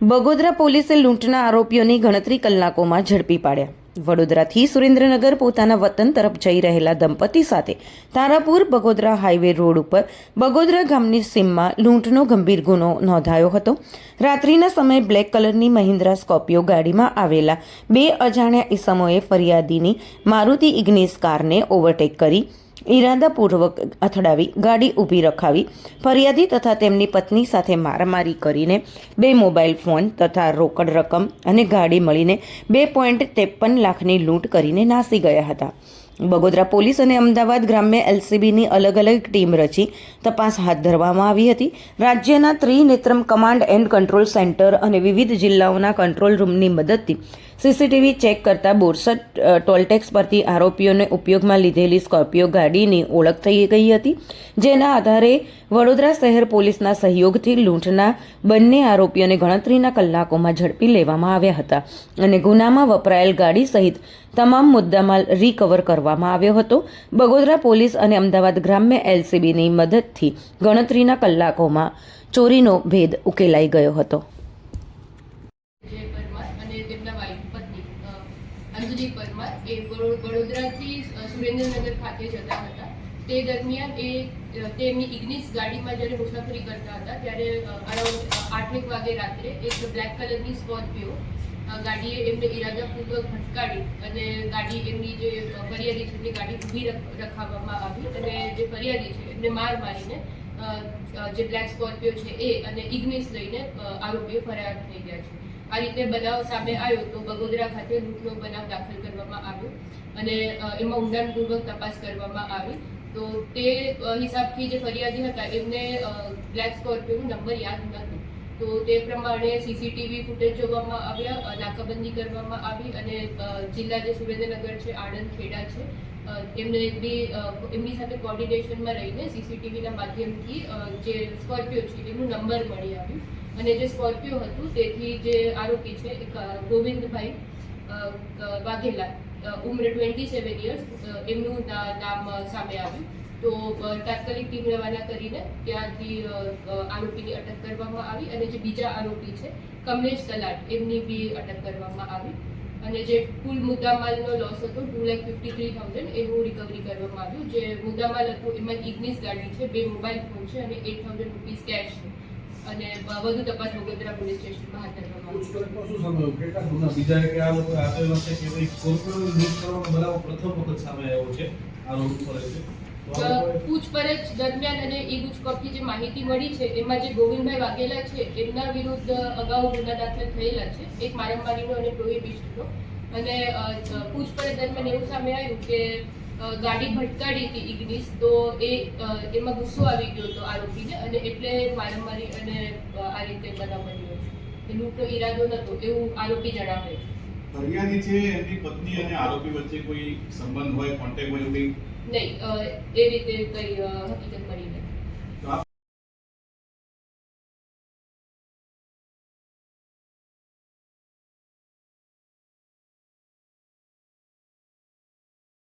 બગોદરા પોલીસે લૂંટના આરોપીઓની ગણતરી કલાકોમાં ઝડપી પાડ્યા. વડોદરાથી સુરેન્દ્રનગર પોતાના વતન તરફ જઈ રહેલા દંપતી સાથે તારાપુર બગોદરા હાઈવે રોડ ઉપર બગોદરા ગામની સીમમાં લૂંટનો ગંભીર ગુનો નોંધાયો હતો. રાત્રિના સમયે બ્લેક કલરની મહિન્દ્રા સ્કોર્પિયો ગાડીમાં આવેલા બે અજાણ્યા ઈસમોએ ફરિયાદીની મારુતિ ઇગ્નિસ કારને ઓવરટેક કરી ઈરાદાપૂર્વક અથડાવી, ગાડી ઊભી રખાવી, ફરિયાદી તથા તેમની પત્ની સાથે મારામારી કરીને બે મોબાઈલ ફોન તથા રોકડ રકમ અને ગાડી મળીને બે પોઈન્ટ ત્રેપન લાખની લૂંટ કરીને નાસી ગયા હતા. બગોદરા પોલીસ અને અમદાવાદ ગ્રામ્ય એલસીબીની અલગ અલગ ટીમ રચી તપાસ હાથ ધરવામાં આવી હતી. રાજ્યના Trinetram command and control centre અને વિવિધ જિલ્લાઓના કંટ્રોલ રૂમની મદદથી સીસીટીવી ચેક કરતા બોરસદ ટોલટેક્સ પરથી આરોપીઓને ઉપયોગમાં લીધેલી સ્કોર્પિયો ગાડીની ઓળખ થઈ ગઈ હતી, જેના આધારે વડોદરા શહેર પોલીસના સહયોગથી લૂંટના બંને આરોપીઓને ગણતરીના કલાકોમાં ઝડપી લેવામાં આવ્યા હતા અને ગુનામાં વપરાયેલ ગાડી સહિત તમામ મુદ્દામાલ રિકવર કરવામાં આવ્યો હતો. બગોદરા પોલીસ અને અમદાવાદ ગ્રામ્ય એલસીબીની મદદથી ગણતરીના કલાકોમાં ચોરીનો ભેદ ઉકેલાઈ ગયો હતો. તે દરમિયાન એ તેમની ઇગ્નિસ ગાડીમાં જ્યારે મુસાફરી કરતા હતા, ત્યારે અરાઉન્ડ આઠેક વાગે રાત્રે એક બ્લેક કલરની સ્કોર્પિયો ગાડીએ એમને ઈરાદાપૂર્વક ભટકાડી અને ગાડી એમની જે ફરિયાદી છે એમની ગાડી ઊભી રખાવવામાં આવી અને જે ફરિયાદી છે એમને માર મારીને જે બ્લેક સ્કોર્પિયો છે એ અને ઇગ્નિસ લઈને આરોપીઓ ફરાર થઈ ગયા છે. આ રીતે બનાવ સામે આવ્યો તો બગોદરા ખાતે લૂંટનો બનાવ દાખલ કરવામાં આવ્યો અને એમાં ઊંડાણપૂર્વક તપાસ કરવામાં આવી. તો તે હિસાબથી જે ફરિયાદી હતા એમને બ્લેક સ્કોર્પિયોનો નંબર યાદ નહોતો તો તે પ્રમાણે સીસીટીવી ફૂટેજ જોવામાં આવ્યા નાકાબંધી કરવામાં આવી અને જિલ્લા જે સુરેન્દ્રનગર છે આણંદ ખેડા છે એમને બી એમની સાથે કોર્ડિનેશનમાં રહીને સીસીટીવીના માધ્યમથી જે સ્કોર્પિયો છે, એનું નંબર મળી આવ્યું. અને જે સ્કોર્પિયો હતું, તેથી જે આરોપી છે ગોવિંદભાઈ વાઘેલા ઉમર ટ્વેન્ટી સેવન યર્સ એમનું નામ સામે આવ્યું. તો તાત્કાલિક ટીમ રવાના કરીને ત્યાંથી આરોપીની અટક કરવામાં આવી અને જે બીજા આરોપી છે, કમલેશ તલાટ એમની બી અટક કરવામાં આવી. અને જે કુલ મુદ્દામાલનો લોસ હતો two lakh fifty three thousand, એનું રિકવરી કરવામાં આવ્યું. જે મુદ્દામાલ હતું, એમાં ઇગ્નિસ ગાડી છે, બે મોબાઈલ ફોન છે અને એટ થાઉઝન્ડ રૂપીઝ કેશ છે. અને વધુ તપાસ બગોદરા પોલીસ સ્ટેશનમાં હાથ ધરવામાં આવી. છે. પૂછપરછ દરમિયાન અને ઈ ગુજકોપથી જે માહિતી મળી છે એમાં જે ગોવિંદભાઈ વાઘેલા છે, એમના વિરુદ્ધ અગાઉ ગુના દાખલ થયેલા છે. એક મારામારીનો અને પ્રોહિબિશનનો અને પૂછપરછ દરમિયાન એવું સામે આવ્યું કે ગાડી ભટકાડી હતી ઇગ્નિસ તો એ એમાં ગુસ્સો આવી ગયો હતો આરોપીને અને એટલે મારામારી અને આ રીતે બનાવ બન્યો છે. એનું તો ઈરાદો નહોતો એવું આરોપી જણાવે છે. ફરિયાદી છે, એમની પત્ની અને આરોપી વચ્ચે કોઈ સંબંધ હોય કોન્ટેક્ટ હોય એવું કંઈ? નહીં અ, એ રીતે કઈ અ, હકીકત મળી